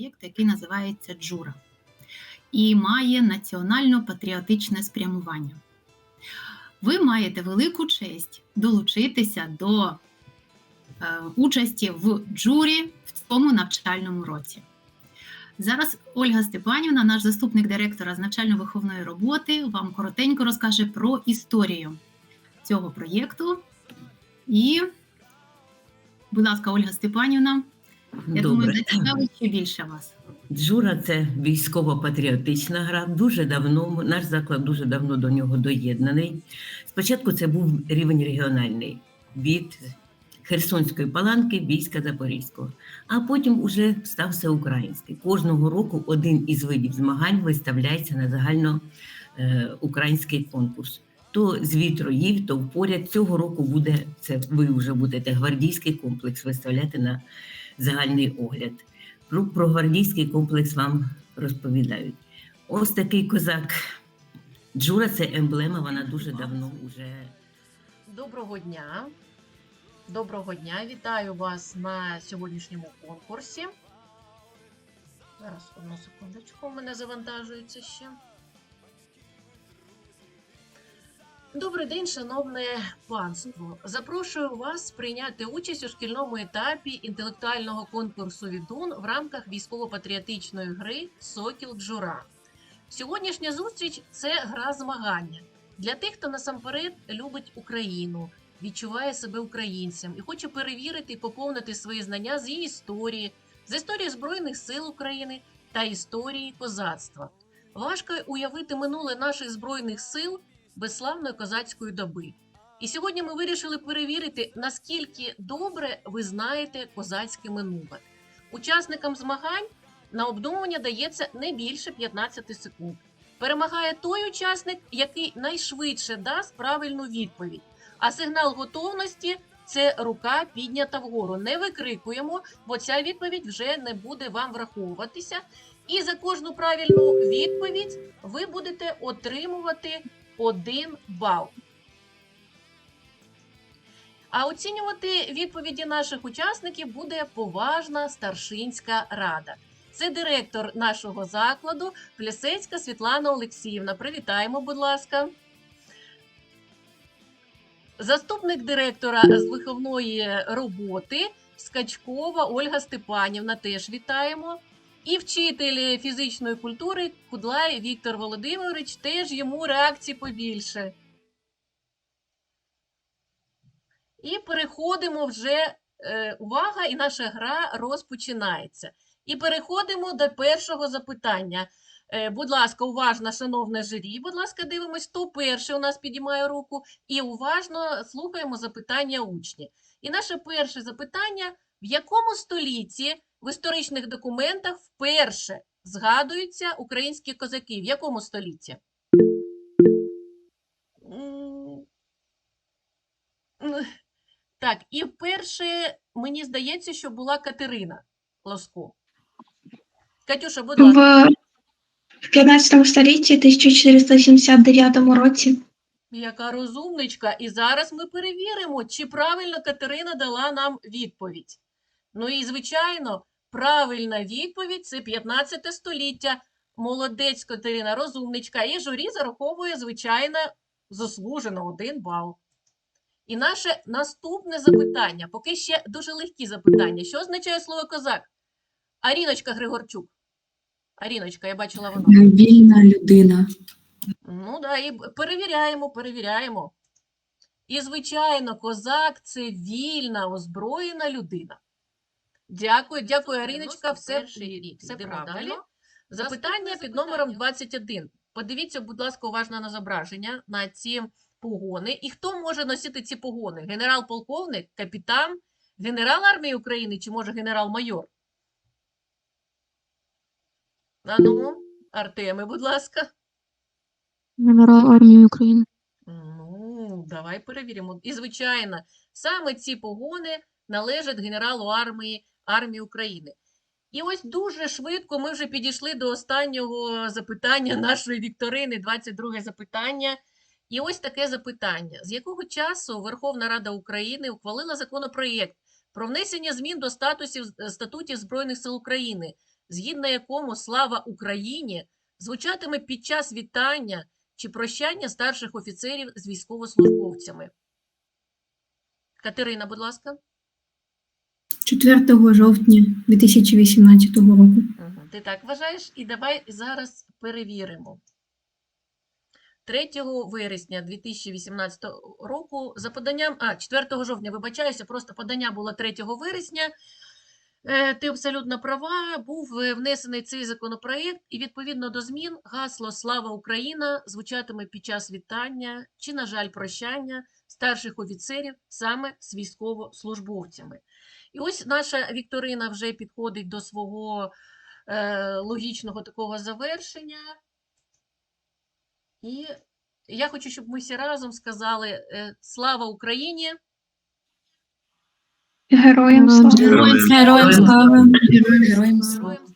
проєкту, який називається Джура і має національно-патріотичне спрямування. Ви маєте велику честь долучитися до е, участі в джурі в цьому навчальному році. Зараз Ольга Степанівна, наш заступник директора з навчально-виховної роботи, вам коротенько розкаже про історію цього проєкту. І, будь ласка, Ольга Степанівна, я думаю, Добре. зацікавить ще більше вас. Джура це військово-патріотична гра. Дуже давно наш заклад дуже давно до нього доєднаний. Спочатку це був рівень регіональний від Херсонської паланки війська Запорізького, а потім уже став всеукраїнський. Кожного року один із видів змагань виставляється на загальноукраїнський конкурс. То з вітроїв, то поряд. Цього року буде це. Ви вже будете гвардійський комплекс виставляти на загальний огляд. Про, про гвардійський комплекс вам розповідають. Ось такий козак. Джура це емблема, вона дуже давно вже. Доброго дня. Доброго дня. Вітаю вас на сьогоднішньому конкурсі. Зараз одну секундочку, у мене завантажується ще. Добрий день, шановне панство. Запрошую вас прийняти участь у шкільному етапі інтелектуального конкурсу Відун в рамках військово-патріотичної гри Сокіл Джура. Сьогоднішня зустріч це гра змагання для тих, хто насамперед любить Україну, відчуває себе українцем і хоче перевірити і поповнити свої знання з її історії, з історії Збройних сил України та історії козацтва. Важко уявити минуле наших збройних сил без славної козацької доби. І сьогодні ми вирішили перевірити, наскільки добре ви знаєте козацьке минуле. Учасникам змагань на обдумування дається не більше 15 секунд. Перемагає той учасник, який найшвидше дасть правильну відповідь. А сигнал готовності це рука піднята вгору. Не викрикуємо, бо ця відповідь вже не буде вам враховуватися. І за кожну правильну відповідь ви будете отримувати один бал. А оцінювати відповіді наших учасників буде поважна старшинська рада. Це директор нашого закладу Плісецька Світлана Олексіївна. Привітаємо, будь ласка. Заступник директора з виховної роботи Скачкова Ольга Степанівна. Теж вітаємо. І вчитель фізичної культури Кудлай Віктор Володимирович. Теж йому реакції побільше. І переходимо вже. Е, увага, і наша гра розпочинається. І переходимо до першого запитання. Е, Будь ласка, уважно, шановне журі, будь ласка, дивимось, хто перший у нас підіймає руку, і уважно слухаємо запитання учні. І наше перше запитання: в якому столітті в історичних документах вперше згадуються українські козаки? В якому столітті? М, Так, і вперше, мені здається, що була Катерина Лоско. Катюша, будь ласка. В, в 15 столітті, 1479 році. Яка розумничка. І зараз ми перевіримо, чи правильно Катерина дала нам відповідь. Ну і, звичайно, правильна відповідь це 15 століття. Молодець Катерина, розумничка. І журі зараховує, звичайно, заслужено один бал. І наше наступне запитання, поки ще дуже легкі запитання. Що означає слово козак? Аріночка Григорчук. Аріночка, я бачила вона. Вільна людина. Ну да, і перевіряємо, перевіряємо. І, звичайно, козак це вільна, озброєна людина. Дякую, дякую, Аріночка. Все, 91-й рік. все правильно. далі. Запитання під номером 21. Подивіться, будь ласка, уважно на зображення, на ці погони. І хто може носити ці погони? Генерал-полковник, капітан, генерал армії України чи може генерал-майор? А ну, Артеме, будь ласка. Генерал армії України. Ну, давай перевіримо. І, звичайно, саме ці погони належать генералу армії, армії України. І ось дуже швидко ми вже підійшли до останнього запитання нашої вікторини, 22 запитання. І ось таке запитання: з якого часу Верховна Рада України ухвалила законопроєкт про внесення змін до статусів статутів Збройних сил України згідно якому слава Україні звучатиме під час вітання чи прощання старших офіцерів з військовослужбовцями. Катерина, будь ласка. 4 жовтня 2018 року. Ти так вважаєш? І давай зараз перевіримо. 3 вересня 2018 року за поданням, а 4 жовтня, вибачаюся, просто подання було 3 вересня. Е, Ти абсолютно права, був е, внесений цей законопроект, і відповідно до змін гасло Слава Україна звучатиме під час вітання чи, на жаль, прощання старших офіцерів саме з військовослужбовцями. І ось наша Вікторина вже підходить до свого е, логічного такого завершення. І я хочу, щоб ми всі разом сказали е, Слава Україні! Героям слава. Героям слава. Героям слава. Героям